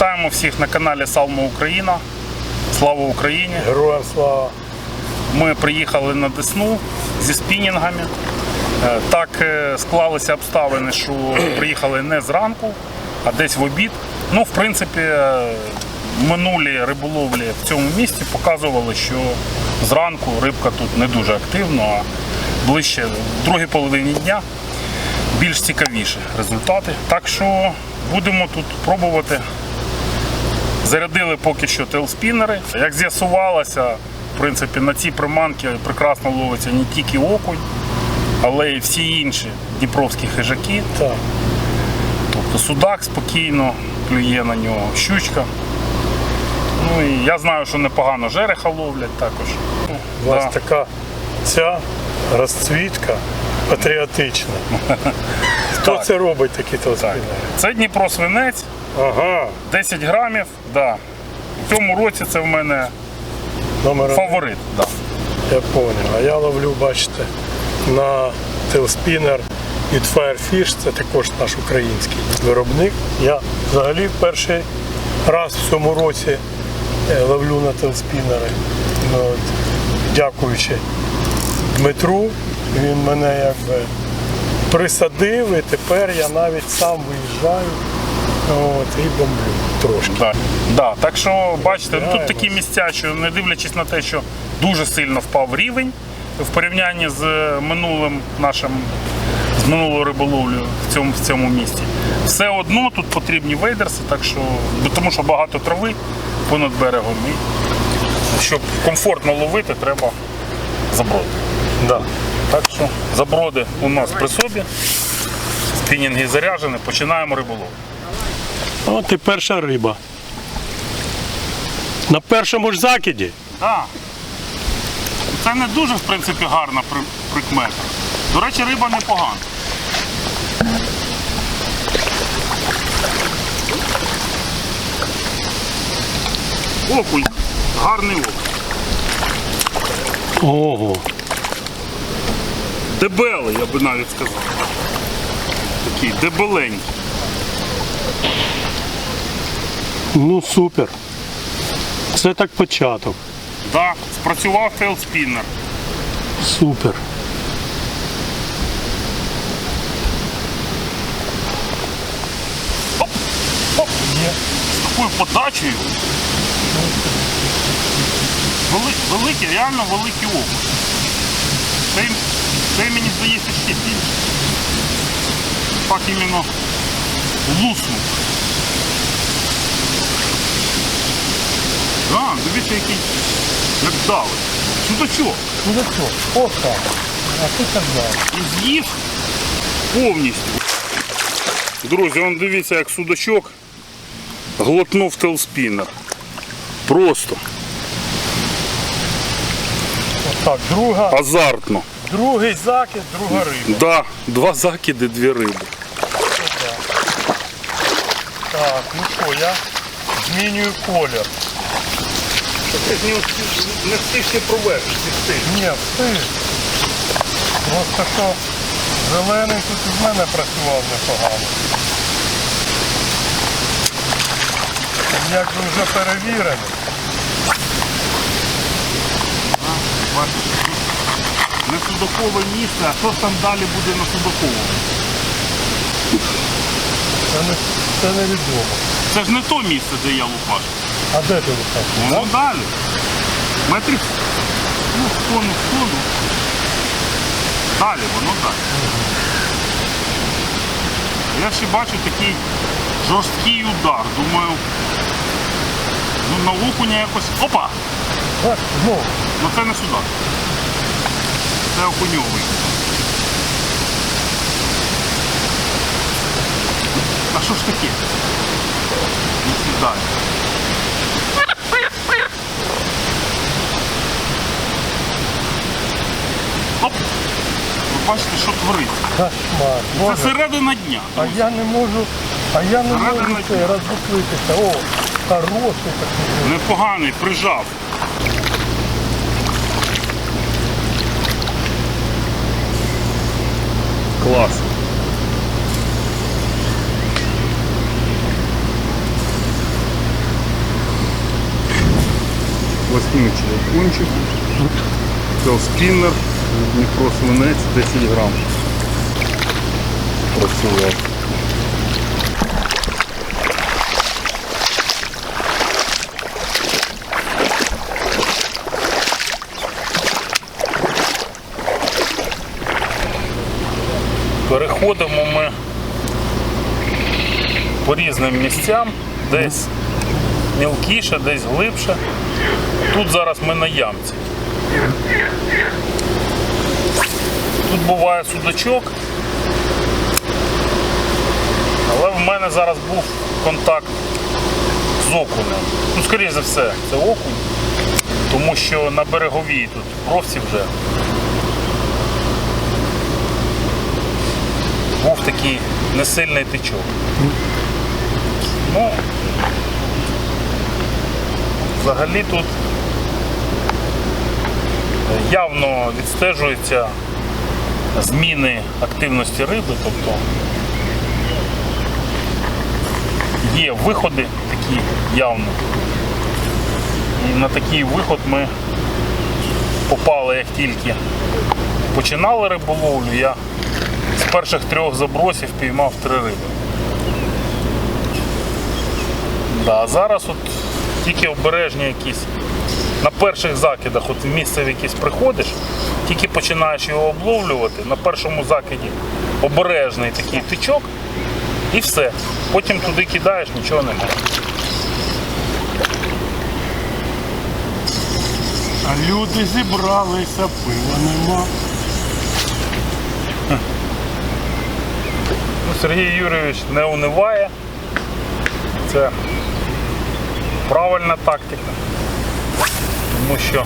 Вітаємо всіх на каналі Салма Україна. Слава Україні! Героям слава. Ми приїхали на Десну зі спінінгами. Е, Так е, склалися обставини, що приїхали не зранку, а десь в обід. Ну, в принципі, е, минулі риболовлі в цьому місці показували, що зранку рибка тут не дуже активна, а ближче в другій половині дня більш цікавіші результати. Так що будемо тут пробувати Зарядили поки що телспінери. Як з'ясувалося, в принципі, на ці приманки прекрасно ловиться не тільки окунь, але й всі інші дніпровські хижаки. Так. Тобто судак спокійно клює на нього, щучка. Ну і я знаю, що непогано жереха ловлять також. У вас Да. така ця розцвітка патріотична. Хто це робить такі Так. Це Дніпро свинець, Ага. 10 грамів. Да. В цьому році це в мене Номер один. фаворит. Да. Я поняв. А я ловлю, бачите, на телспінер від Firefish, це також наш український виробник. Я взагалі перший раз в цьому році е, ловлю на телспінери. Ну, от, дякуючи Дмитру, він мене якби присадив і тепер я навіть сам виїжджаю от, і бомблю трошки. Да. Да. Так що бачите, ну, тут такі місця, що не дивлячись на те, що дуже сильно впав рівень в порівнянні з минулим нашим з минулою риболовлею в цьому, в цьому місті. Все одно тут потрібні вейдерси, так що, тому що багато трави понад берегом. І щоб комфортно ловити, треба заброди. Да. Так що заброди у нас при собі, спінінги заряджені, починаємо риболовлю. От і перша риба. На першому ж закиді. Так. Це не дуже, в принципі, гарна прикмета. До речі, риба непогана. Окунь. Гарний окунь. Ого. Дебелий, я би навіть сказав. Такий дебеленький. Ну супер. Це так початок. Да, спрацював фейлспіннер. Супер. Оп, є. З такою подачею. Вели, великий, реально великий окунь. Це, це мені здається ще більше. Так іменно луснув. Да, дивіться, який як дали. Судачок. За що? А ти казав. І з'їв повністю. Друзі, он дивіться, як судачок глотнув телспінер. Просто Так, друга, азартно. другий закид, друга риба. Да, два закиди, дві риби. Так, ну що, я змінюю колір. Ти ж не встиг, не встиг ще провести, встиг. Ні, встиг. Просто що зелений тут і в мене працював непогано. Як би вже перевірений. Бачиш, тут не судакове місце, а що ж там далі буде на судаковому? Це, не, це невідомо. Це ж не то місце, де я лупаш. А де ти вихав? Воно далі. Метрів ну, в тону, в тону. Далі, воно далі. Я ще бачу такий жорсткий удар. Думаю, ну на окуня якось. Опа! Так, ну, Ну це не сюди. Це окуньовий. А що ж таке? Не сідає. Оп! Ви бачите, що твориться. кошмар. Це Боже, середина дня. а я не можу, а я не Ради можу на це роздуплитися. О, хороший такий. Непоганий, прижав. Клас. Окунчик. Телспіннер. Дніпро свинець 10 грам. Працював. Переходимо ми по різним місцям, десь мілкіше, десь глибше. Тут зараз ми на ямці. Тут буває судачок. Але в мене зараз був контакт з окунем. Ну, скоріше за все, це окунь, тому що на береговій тут бровці вже був такий несильний тичок. Ну, взагалі тут явно відстежуються зміни активності риби, тобто є виходи такі явно. І на такий виход ми попали, як тільки починали риболовлю, я з перших трьох забросів піймав три риби. Да, а зараз от тільки обережні якісь. На перших закидах, от в місце в якесь приходиш, тільки починаєш його обловлювати, на першому закиді обережний такий тичок і все. Потім туди кидаєш, нічого немає. А люди зібралися, пива нема. Ну, Сергій Юрійович не униває. Це правильна тактика. Тому що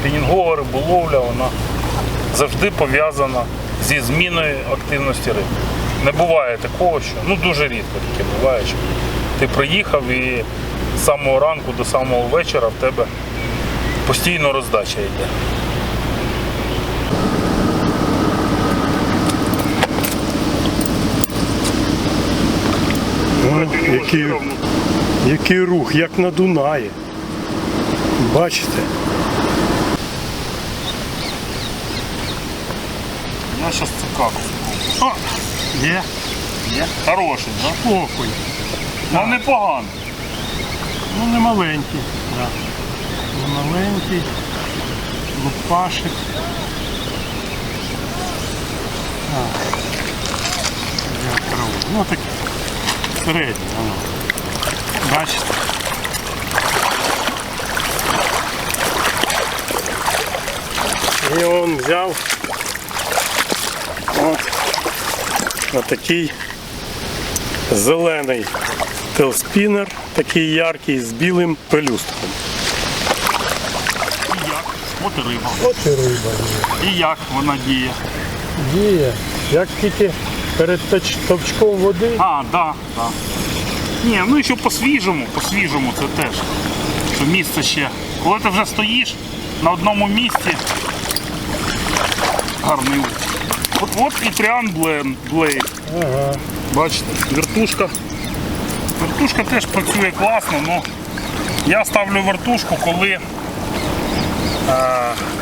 спінінгова риболовля, вона завжди пов'язана зі зміною активності риби. Не буває такого, що ну дуже рідко таке буває, що ти приїхав і з самого ранку до самого вечора в тебе постійно роздача йде. О, який, який рух, як на Дунаї. Бачите? Я зараз цикаку. О, Є. є. Хороший, так? Окунь. Ну непогано. Ну не маленький. Да. Не маленький. Лупашик. А. Я траву. Ну такий середній. Воно. Бачите? І он взяв от отакий зелений телспінер, такий яркий з білим пелюстком. І як? От і риба. От і риба І як вона діє? Діє. Як тільки перед точ- товчком води, А, да, да. Ні, ну і що по-свіжому, по-свіжому це теж. Що місце ще. Коли ти вже стоїш на одному місці. Гарний. От, от і Тріан Блейд. ага. Бачите, вертушка. Вертушка теж працює класно, але я ставлю вертушку, коли е,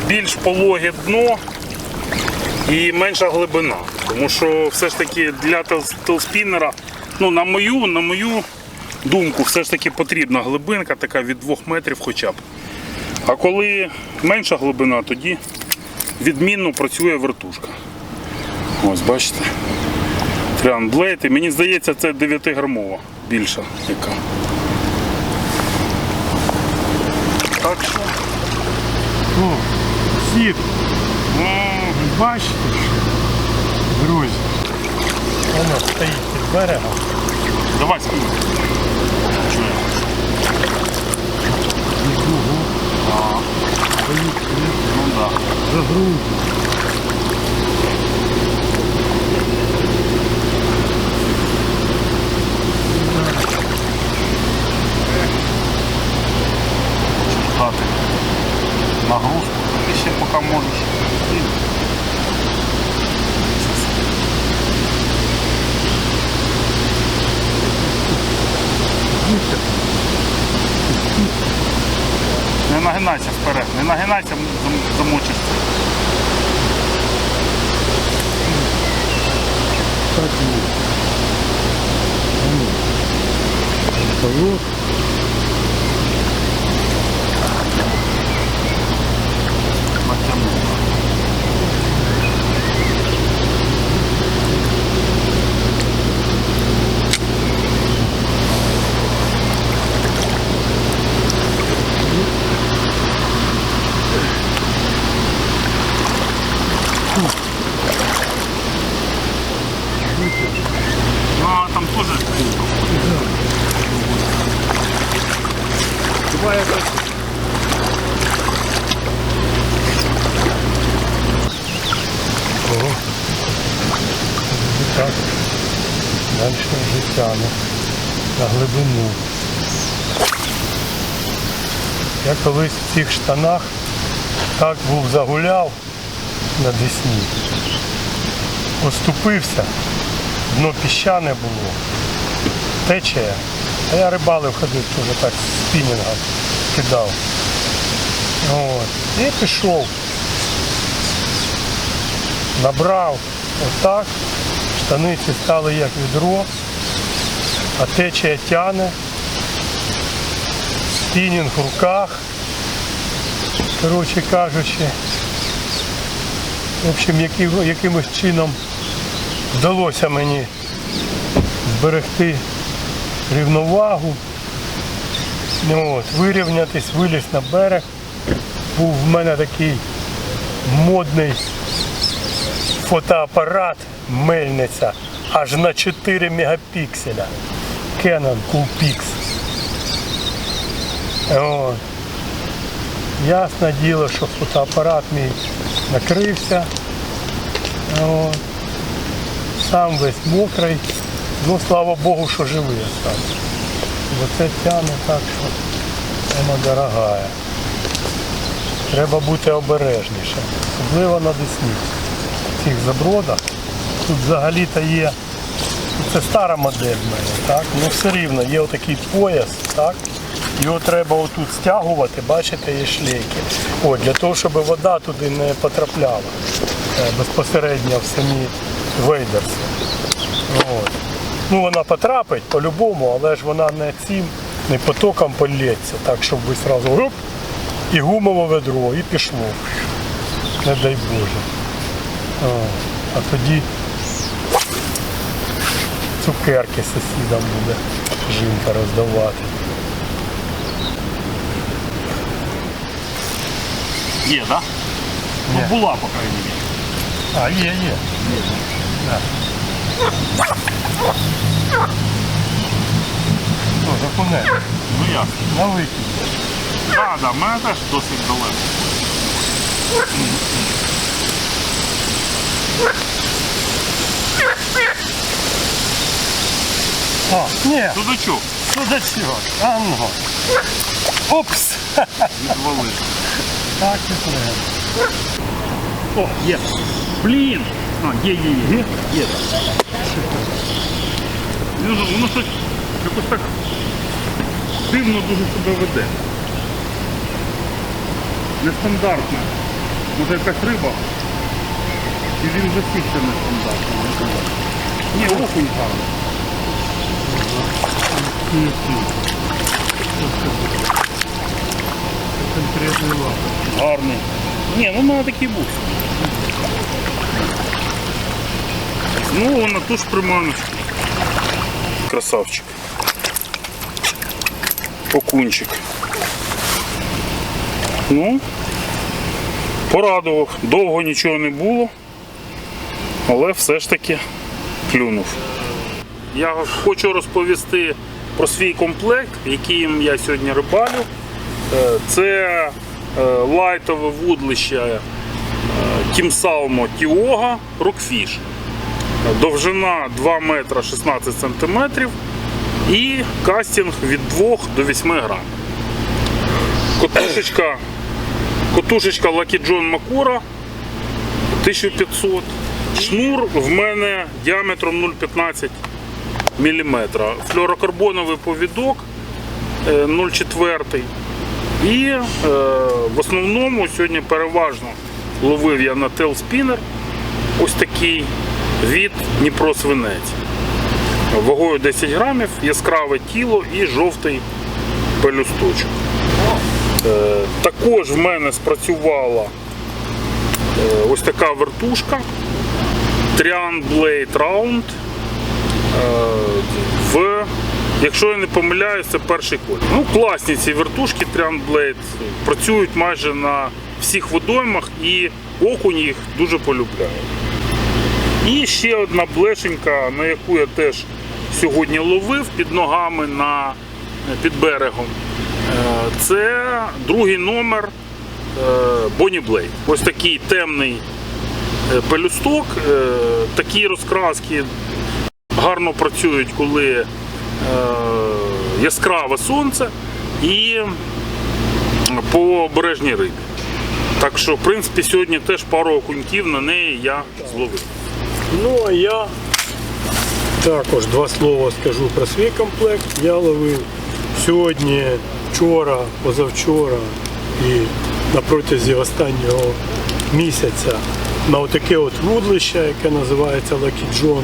більш пологе дно і менша глибина. Тому що все ж таки для тел- телспіннера, ну, на мою, на мою думку, все ж таки потрібна глибинка, така від 2 метрів хоча б. А коли менша глибина, тоді відмінно працює вертушка. Ось бачите. Тріан Блейд. І мені здається, це 9-грамова більша яка. Так що. О, сіт. Бачите, друзі. Воно стоїть під берегом. Давай спину. Чує. Ну да. Загрузно. Дати нагрузку. Ти ще поки можеш. нагинайся вперед, не нагинайся, зам- замочишся. Так є. Ну, Поворот. Натягнув. Ну, а там тоже Давай якось Ого. І так. Далі вже тяне на глибину. Я колись в цих штанах так був загуляв на Десні. Оступився, дно піщане було, течія. А я рибалив ходив теж так спінінгом кидав. От. І пішов. Набрав отак, штаниці стали як відро, а течія тяне, спінінг в руках. Коротше кажучи, в общем, якимось чином вдалося мені зберегти рівновагу, ну, от, вирівнятись, виліз на берег. Був в мене такий модний фотоапарат мельниця аж на 4 мегапікселя. Canon Coolpix. Ясне діло, що фотоапарат мій накрився. От. Сам весь мокрий. Ну, слава Богу, що живий остався. Бо це тягне так, що вона дорогая. Треба бути обережніше. Особливо на Десні. Цих забродах. Тут взагалі-то є. Це стара модель в мене, так? Ну все рівно є отакий пояс, так? Його треба отут стягувати, бачите, є шлейки. О, для того, щоб вода туди не потрапляла е, безпосередньо в самі вейдерси. От. Ну вона потрапить по-любому, але ж вона не цим, не потоком полється, так, щоб ви одразу гоп, і гумове ведро, і пішло. Не дай Боже. О, а тоді цукерки сусідам буде жінка роздавати. Є, так? Ну, була, по крайній мірі. А, є, є. Да. Що, запуне? Ну ясно. На викид. Так, да, в мене теж досить далеко. А, ні, Судачок судачок. А ну. Опс. відвалив. Так треба. О, є. Блін! А, є, є, є. Є, є. Воно, воно щось якось так дивно дуже себе веде. Нестандартне. Може якась риба. І він засікся нестандартно. Ні, окунь гарний. Конкретний лапи. Гарний. Ні, ну мене такий був. Знову на ту ж приманочку. Красавчик. Окунчик. Ну, порадував. Довго нічого не було, але все ж таки клюнув. Я хочу розповісти про свій комплект, яким я сьогодні рибалю. Е, Це е, лайтове вудлище е, Team Salmo Tioga Rockfish. Довжина 2 метра 16 сантиметрів і кастинг від 2 до 8 грам. Котушечка, котушечка Lucky John Makura 1500. Шнур в мене діаметром 0,15 мм. Флюорокарбоновий повідок е, 0,4 І е, в основному сьогодні переважно ловив я на телспінер ось такий від Дніпро Свинець. Вагою 10 грамів, яскраве тіло і жовтий пелюсточок. Е, також в мене спрацювала е, ось така вертушка Trian Blade Round. Е, в, якщо я не помиляюсь, це перший колір. Ну, класні ці вертушки Blade працюють майже на всіх водоймах і окунь їх дуже полюбляє. І ще одна блешенька, на яку я теж сьогодні ловив під ногами на, під берегом. Е, Це другий номер е, Bonnie Blade. Ось такий темний е, пелюсток, такі розкраски гарно працюють, коли яскраве сонце і по обережній рибі. Так що, в принципі, сьогодні теж пару окуньків на неї я зловив. Ну а я також два слова скажу про свій комплект. Я ловив сьогодні, вчора, позавчора і на протязі останнього місяця на отаке от вудлище, яке називається Lucky John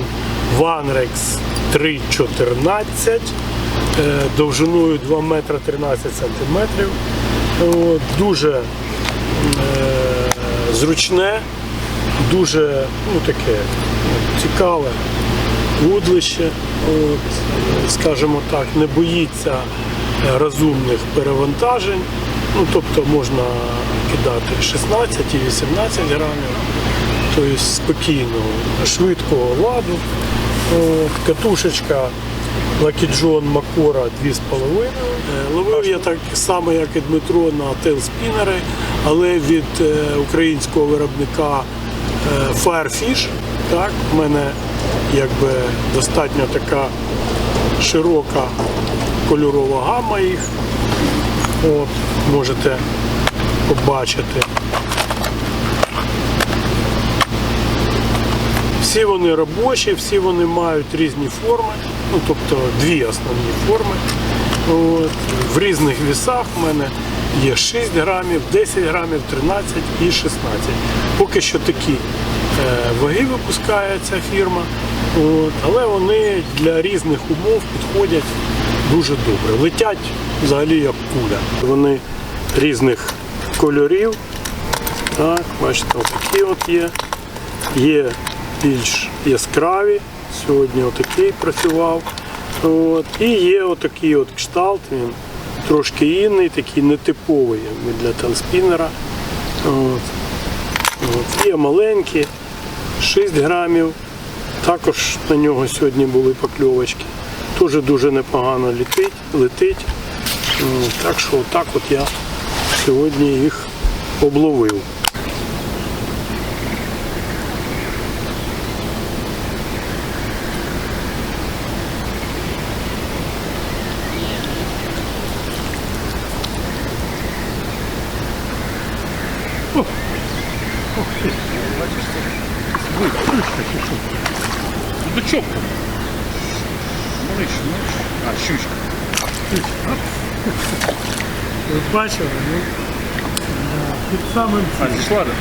Vanrex 314 е, довжиною 2 метра 13 сантиметрів. Дуже е, зручне, дуже ну, таке цікаве вудлище, от, е, скажімо так, не боїться е, розумних перевантажень. Ну, тобто можна кидати 16 і 18 грамів, тобто спокійно, швидкого ладу. От, катушечка Lucky John Макора 2,5. Е, Ловив я так само, як і Дмитро, на тейлспінери, але від е, українського виробника е, Firefish. Так, в мене якби достатньо така широка кольорова гама їх. От, можете побачити. Всі вони робочі, всі вони мають різні форми, ну тобто дві основні форми. От. В різних вісах в мене є 6 грамів, 10 грамів, 13 і 16. Поки що такі е, ваги випускає ця фірма, от. але вони для різних умов підходять дуже добре. Летять взагалі як куля. Вони різних кольорів. Так, бачите, отакі от є. Є більш яскраві. Сьогодні отакий працював. От. І є отакий от кшталт, він трошки інний, такий нетиповий для телспінера. От. От. Є маленькі, 6 грамів. Також на нього сьогодні були покльовочки. Теж дуже непогано летить. летить. Так що отак от я сьогодні їх обловив. Дучок. Малиш, малиш. А, щучка. Ви бачили, ну, під самим А, зійшла, да?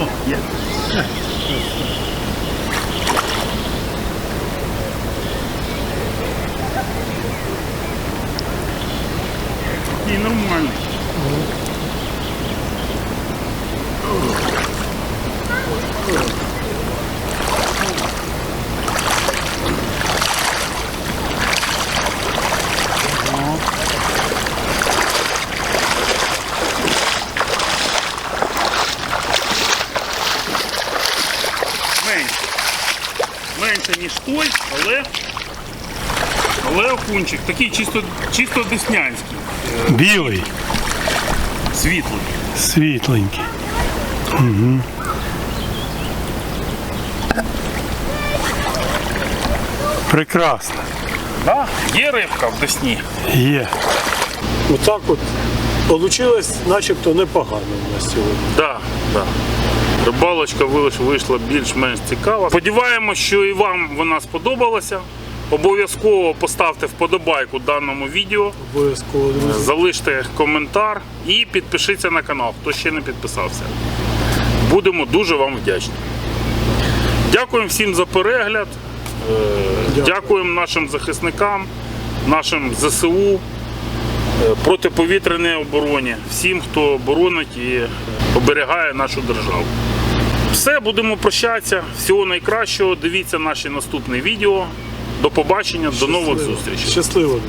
О, є. І нормально. Менше. Менше, ніж той, але. Але окунчик такий чисто, чисто деснянський, Білий, світлий. світленький. Прекрасно. Да? Є рибка в десні. Є. Отак от Получилось начебто непогано у нас сьогодні. Да, да. Рибалочка вийшла більш-менш цікава. Сподіваємось, що і вам вона сподобалася. Обов'язково поставте вподобайку даному відео, Обов'язково, друзі. залиште коментар і підпишіться на канал, хто ще не підписався. Будемо дуже вам вдячні. Дякуємо всім за перегляд. Е, Дякую. Дякуємо нашим захисникам, нашим ЗСУ, е, протиповітряній обороні, всім, хто боронить і оберігає нашу державу. Все, будемо прощатися. Всього найкращого. Дивіться наші наступні відео. До побачення, до нових Щасливо. зустрічей. Щасливо.